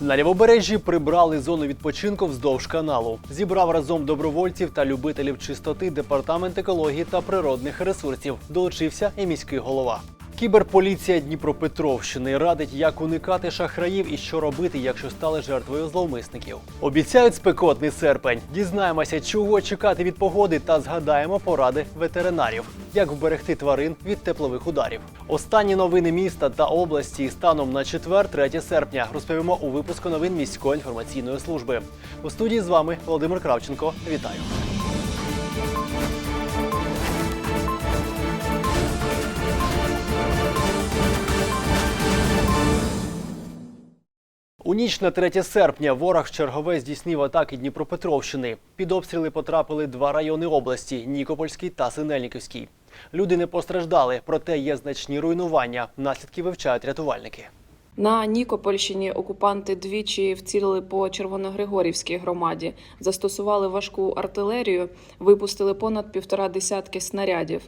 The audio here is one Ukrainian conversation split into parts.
На лівобережжі прибрали зону відпочинку вздовж каналу. Зібрав разом добровольців та любителів чистоти департамент екології та природних ресурсів. Долучився і міський голова. Кіберполіція Дніпропетровщини радить, як уникати шахраїв і що робити, якщо стали жертвою зловмисників. Обіцяють спекотний серпень. Дізнаємося, чого чекати від погоди, та згадаємо поради ветеринарів, як вберегти тварин від теплових ударів. Останні новини міста та області станом на четвер, 3 серпня, розповімо у випуску новин міської інформаційної служби. У студії з вами Володимир Кравченко. Вітаю. У ніч на 3 серпня ворог чергове здійснив атаки Дніпропетровщини. Під обстріли потрапили два райони області Нікопольський та Синельниківський. Люди не постраждали, проте є значні руйнування. Наслідки вивчають рятувальники. На Нікопольщині окупанти двічі вцілили по Червоногригорівській громаді, застосували важку артилерію, випустили понад півтора десятки снарядів.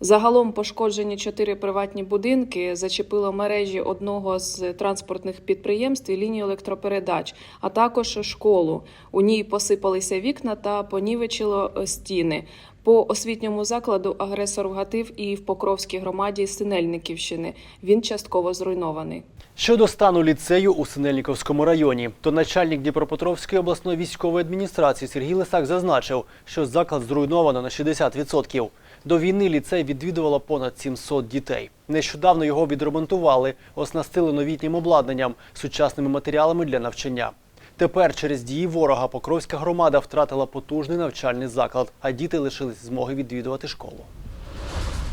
Загалом пошкоджені чотири приватні будинки, зачепило мережі одного з транспортних підприємств і лінію електропередач, а також школу. У ній посипалися вікна та понівечило е, стіни. По освітньому закладу агресор вгатив і в Покровській громаді Синельниківщини. Він частково зруйнований. Щодо стану ліцею у Синельниковському районі, то начальник Дніпропетровської обласної військової адміністрації Сергій Лисак зазначив, що заклад зруйновано на 60%. До війни ліцей відвідувало понад 700 дітей. Нещодавно його відремонтували, оснастили новітнім обладнанням, сучасними матеріалами для навчання. Тепер через дії ворога Покровська громада втратила потужний навчальний заклад, а діти лишились змоги відвідувати школу.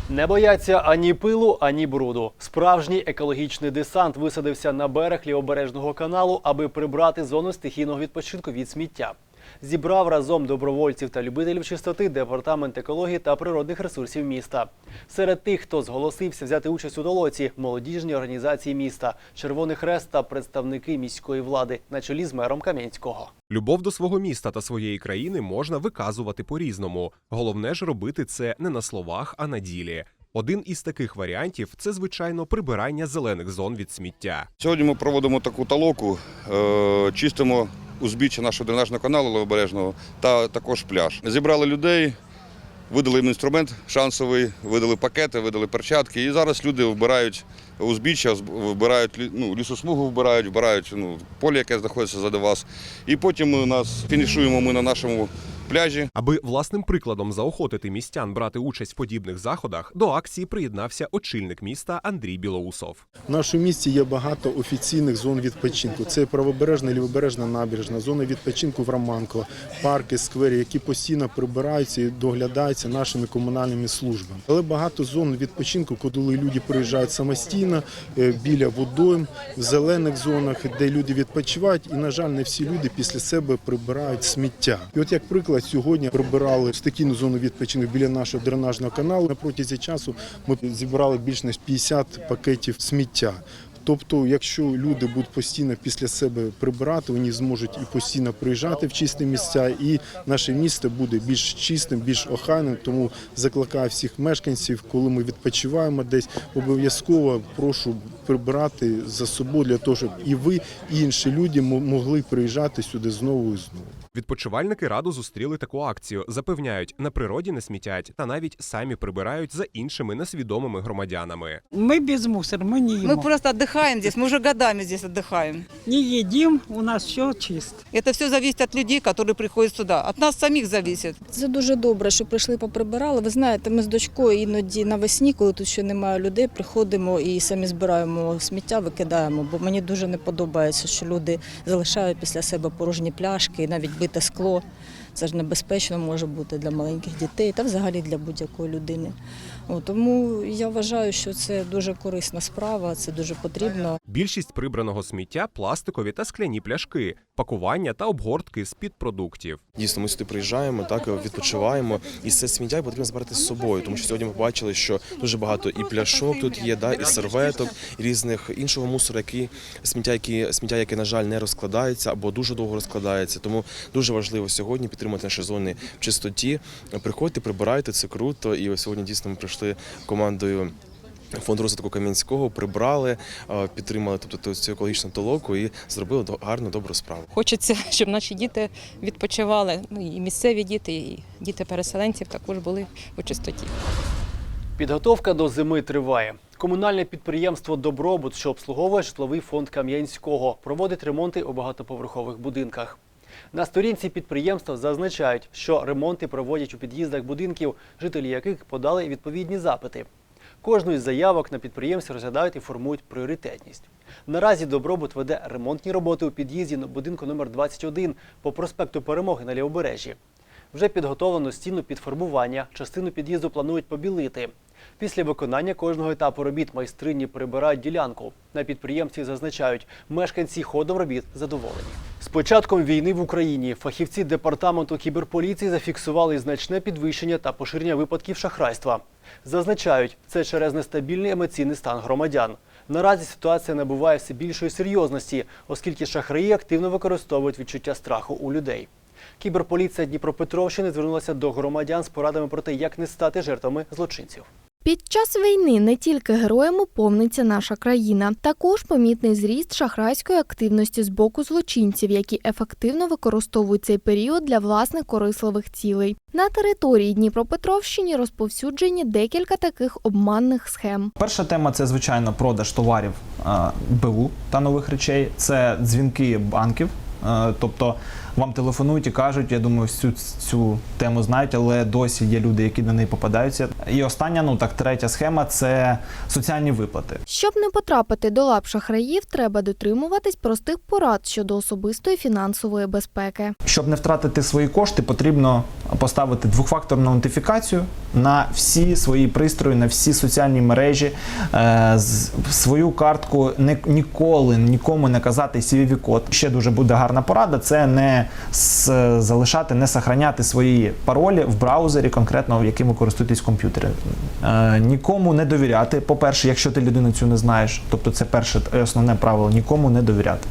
Не бояться ані пилу, ані бруду. Справжній екологічний десант висадився на берег лівобережного каналу, аби прибрати зону стихійного відпочинку від сміття. Зібрав разом добровольців та любителів чистоти департамент екології та природних ресурсів міста. Серед тих, хто зголосився взяти участь у долоці, молодіжні організації міста, Червоний Хрест та представники міської влади на чолі з мером Кам'янського. Любов до свого міста та своєї країни можна виказувати по-різному. Головне ж робити це не на словах, а на ділі. Один із таких варіантів це звичайно прибирання зелених зон від сміття. Сьогодні ми проводимо таку талоку, е, чистимо узбіччя нашого дренажного каналу Левобережного та також пляж. Зібрали людей, видали їм інструмент шансовий, видали пакети, видали перчатки. І зараз люди вбирають узбіччя, вбирають ну, лісосмугу, вбирають, вбирають ну, поле, яке знаходиться за вас. І потім у нас фінішуємо ми на нашому пляжі. Аби власним прикладом заохотити містян брати участь в подібних заходах, до акції приєднався очільник міста Андрій Білоусов. В нашому місті є багато офіційних зон відпочинку. Це правобережна, і лівобережна набережна, зона відпочинку в Романко, парки, сквери, які постійно прибираються і доглядаються нашими комунальними службами. Але багато зон відпочинку, коли люди приїжджають самостійно е, біля водойм, в зелених зонах, де люди відпочивають, і на жаль, не всі люди після себе прибирають сміття. І от як приклад, сьогодні прибирали стихійну зону відпочинку біля нашого дренажного каналу. На протязі часу ми зібрали більш ніж 50 пакетів сміття. Тобто, якщо люди будуть постійно після себе прибирати, вони зможуть і постійно приїжджати в чисті місця, і наше місто буде більш чистим, більш охайним. Тому закликаю всіх мешканців, коли ми відпочиваємо десь, обов'язково прошу прибирати за собою для того, щоб і ви, і інші люди мо- могли приїжджати сюди знову і знову. Відпочивальники радо зустріли таку акцію. Запевняють, на природі не смітять та навіть самі прибирають за іншими несвідомими громадянами. Мы без мусора, мы не Мы едим. просто отдыхаем здесь, мы уже годами здесь отдыхаем. Не едим, у нас все чисто. Это все зависит от людей, которые приходят сюда. От нас самих зависит. Це дуже добре, що прийшли поприбирали. Ви знаєте, ми з дочкою іноді навесні, коли тут ще немає людей, приходимо і самі збираємо сміття, викидаємо. Бо мені дуже не подобається, що люди залишають після себе порожні пляшки, навіть бите скло. Це ж небезпечно може бути для маленьких дітей та взагалі для будь-якої людини. О, тому я вважаю, що це дуже корисна справа, це дуже потрібно. Більшість прибраного сміття пластикові та скляні пляшки, пакування та обгортки з-під продуктів. Дійсно, ми сюди приїжджаємо, так відпочиваємо, і це сміття потрібно збирати з собою, тому що сьогодні ми побачили, що дуже багато і пляшок тут є, да, і серветок, і різних іншого мусору, які сміття, які сміття, яке на жаль не розкладається або дуже довго розкладається. Тому дуже важливо сьогодні підтримати наші зони в чистоті. Приходьте, прибирайте, це круто. І ось сьогодні дійсно ми прийшли командою. Фонд розвитку Кам'янського прибрали, е, підтримали тобто цю екологічну толоку і зробили гарну добру справу. Хочеться, щоб наші діти відпочивали. Ну і місцеві діти, і діти переселенців також були у чистоті. Підготовка до зими триває. Комунальне підприємство Добробут, що обслуговує житловий фонд Кам'янського, проводить ремонти у багатоповерхових будинках. На сторінці підприємства зазначають, що ремонти проводять у під'їздах будинків, жителі яких подали відповідні запити. Кожну із заявок на підприємстві розглядають і формують пріоритетність. Наразі Добробут веде ремонтні роботи у під'їзді будинку номер 21 по проспекту Перемоги на Лівобережжі. Вже підготовлено стіну під фарбування, частину під'їзду планують побілити. Після виконання кожного етапу робіт майстрині прибирають ділянку. На підприємстві зазначають, мешканці ходом робіт задоволені. З початком війни в Україні фахівці департаменту кіберполіції зафіксували значне підвищення та поширення випадків шахрайства. Зазначають, це через нестабільний емоційний стан громадян. Наразі ситуація набуває все більшої серйозності, оскільки шахраї активно використовують відчуття страху у людей. Кіберполіція Дніпропетровщини звернулася до громадян з порадами про те, як не стати жертвами злочинців. Під час війни не тільки героями повниться наша країна, також помітний зріст шахрайської активності з боку злочинців, які ефективно використовують цей період для власних корисливих цілей. На території Дніпропетровщини розповсюджені декілька таких обманних схем. Перша тема це звичайно продаж товарів е, БУ та нових речей. Це дзвінки банків. Е, Тобто вам телефонують і кажуть, я думаю, всю цю тему знають, але досі є люди, які на неї попадаються. І остання, ну так, третя схема це соціальні виплати. Щоб не потрапити до лап шахраїв, треба дотримуватись простих порад щодо особистої фінансової безпеки. Щоб не втратити свої кошти, потрібно поставити двохфакторну аутентифікацію на всі свої пристрої, на всі соціальні мережі. Е, свою картку не, ніколи нікому не казати cvv код Ще дуже буде гарна порада. Це не с- залишати, не сохраняти свої паролі в браузері, конкретно в яким ви користуєтесь в комп'ютері. Е, нікому не довіряти. По-перше, якщо ти людину цю не знаєш, тобто це перше основне правило нікому не довіряти.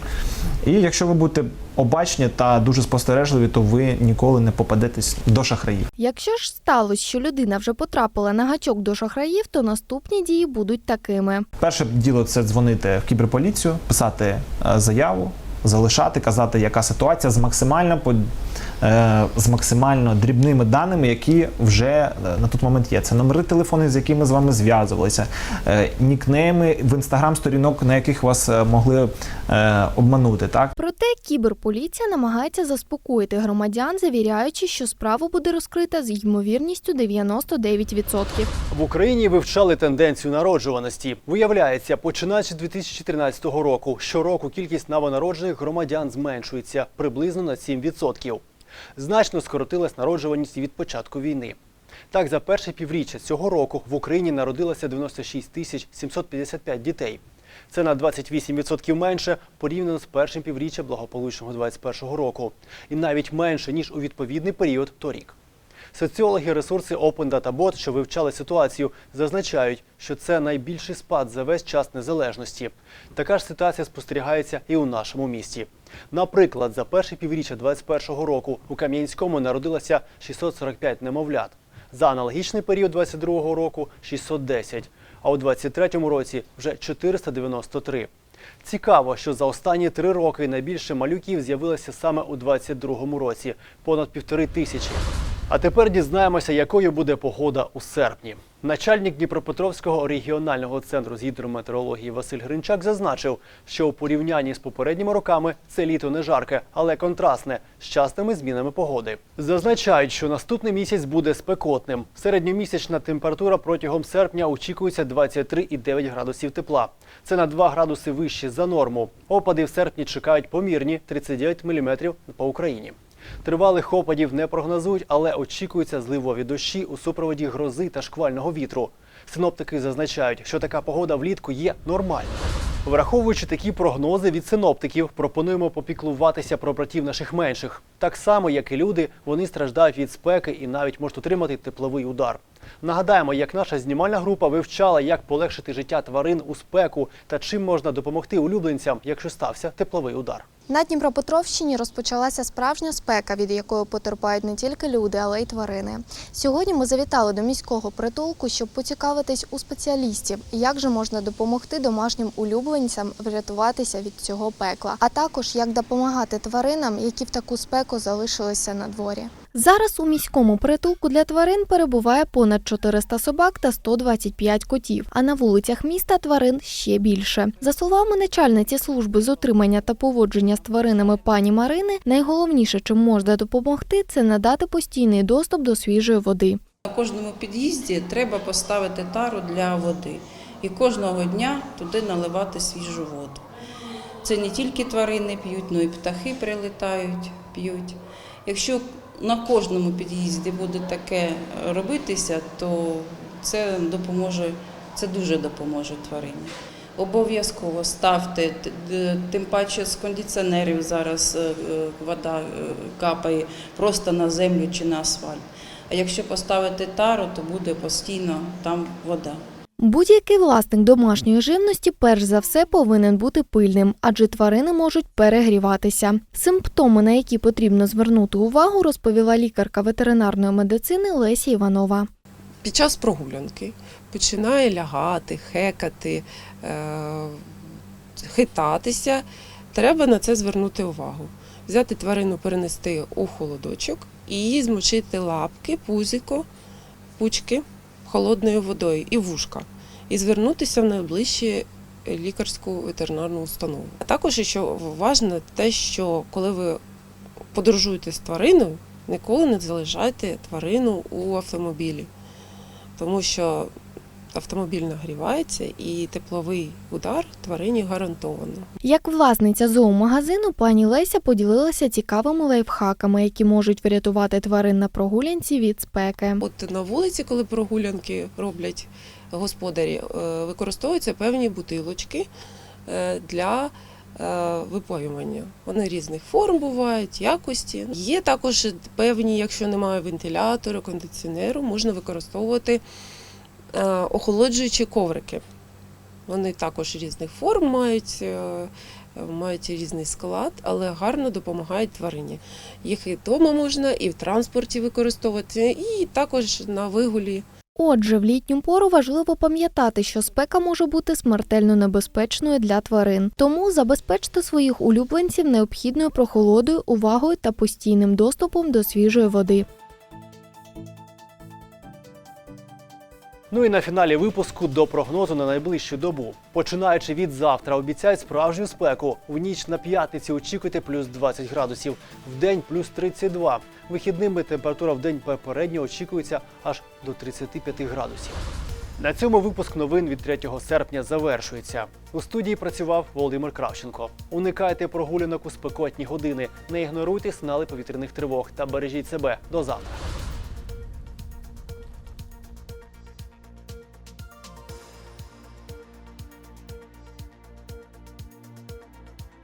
І якщо ви будете обачні та дуже спостережливі, то ви ніколи не попадетесь до шахраїв. Якщо ж сталося, що людина вже потрапила на гачок до шахраїв, то наступні дії будуть такими. Перше діло це дзвонити в кіберполіцію, писати е, заяву, залишати, казати, яка ситуація з максимально по- е, з максимально дрібними даними, які вже е, на той момент є. Це номери телефону, з якими з вами зв'язувалися, е, нікнейми в інстаграм сторінок, на яких вас могли обманути. Так Проте кіберполіція намагається заспокоїти громадян, завіряючи, що справа буде розкрита з ймовірністю 99%. В Україні вивчали тенденцію народжуваності. Виявляється, починаючи з 2014 року, щороку кількість новонароджених громадян зменшується приблизно на 7%. Значно скоротилась народжуваність від початку війни. Так, за перше півріччя цього року в Україні народилося 96 тисяч 755 дітей. Це на 28% менше порівняно з першим півріччям благополучного 2021 року. І навіть менше, ніж у відповідний період торік. Соціологи ресурси Open Data Bot, що вивчали ситуацію, зазначають, що це найбільший спад за весь час незалежності. Така ж ситуація спостерігається і у нашому місті. Наприклад, за перше півріччя 2021 року у Кам'янському народилося 645 немовлят. За аналогічний період 2022 року 610, а у 2023 році вже 493. Цікаво, що за останні три роки найбільше малюків з'явилося саме у 2022 році понад півтори тисячі. А тепер дізнаємося, якою буде погода у серпні. Начальник Дніпропетровського регіонального центру з гідрометеорології Василь Гринчак зазначив, що у порівнянні з попередніми роками це літо не жарке, але контрастне з частими змінами погоди. Зазначають, що наступний місяць буде спекотним. Середньомісячна температура протягом серпня очікується 23,9 градусів тепла. Це на 2 градуси вище за норму. Опади в серпні чекають помірні 39 мм по Україні. Тривалих опадів не прогнозують, але очікуються зливові дощі у супроводі грози та шквального вітру. Синоптики зазначають, що така погода влітку є нормальною. Враховуючи такі прогнози від синоптиків, пропонуємо попіклуватися про братів наших менших. Так само, як і люди, вони страждають від спеки і навіть можуть отримати тепловий удар. Нагадаємо, як наша знімальна група вивчала, як полегшити життя тварин у спеку та чим можна допомогти улюбленцям, якщо стався тепловий удар. На Дніпропетровщині розпочалася справжня спека, від якої потерпають не тільки люди, але й тварини. Сьогодні ми завітали до міського притулку, щоб поцікавитись у спеціалістів, як же можна допомогти домашнім улюбленцям врятуватися від цього пекла, а також як допомагати тваринам, які в таку спеку залишилися на дворі. Зараз у міському притулку для тварин перебуває понад 400 собак та 125 котів, а на вулицях міста тварин ще більше. За словами начальниці служби з отримання та поводження з тваринами пані Марини, найголовніше, чим можна допомогти, це надати постійний доступ до свіжої води. На кожному під'їзді треба поставити тару для води і кожного дня туди наливати свіжу воду. Це не тільки тварини п'ють, але й птахи прилітають, п'ють. Якщо на кожному під'їзді буде таке робитися, то це допоможе, це дуже допоможе тварині. Обов'язково ставте, тим паче з кондиціонерів зараз е, е, вода е, капає просто на землю чи на асфальт. А якщо поставити тару, то буде постійно там вода. Будь-який власник домашньої живності перш за все повинен бути пильним, адже тварини можуть перегріватися. Симптоми, на які потрібно звернути увагу, розповіла лікарка ветеринарної медицини Лесі Іванова. під час прогулянки починає лягати, хекати, е, хитатися, треба на це звернути увагу. Взяти тварину, перенести у холодочок і змочити лапки, пузико, пучки холодною водою і вушка. І звернутися в найближчі лікарську ветеринарну установу. А також, що важливо, те, що коли ви подорожуєте з твариною, ніколи не залишайте тварину у автомобілі тому що автомобіль нагрівається і тепловий удар тварині гарантовано. Як власниця зоомагазину, пані Леся поділилася цікавими лайфхаками, які можуть врятувати тварин на прогулянці від спеки. От на вулиці, коли прогулянки роблять господарі, е, використовуються певні бутилочки е, для е, випоювання. Вони різних форм бувають, якості. Є також певні, якщо немає вентилятора, кондиціонеру, можна використовувати охолоджуючі коврики. Вони також різних форм мають, е, мають різний склад, але гарно допомагають тварині. Їх і вдома можна, і в транспорті використовувати, і також на вигулі. Отже, в літню пору важливо пам'ятати, що спека може бути смертельно небезпечною для тварин. Тому забезпечте своїх улюбленців необхідною прохолодою, увагою та постійним доступом до свіжої води. Ну і на фіналі випуску до прогнозу на найближчу добу. Починаючи від завтра, обіцяють справжню спеку. В ніч на п'ятниці очікуйте плюс 20 градусів, в день плюс 32. Вихідними температура в день попередньо очікується аж до 35 градусів. На цьому випуск новин від 3 серпня завершується. У студії працював Володимир Кравченко. Уникайте прогулянок у спекотні години, не ігноруйте сигнали повітряних тривог та бережіть себе до завтра.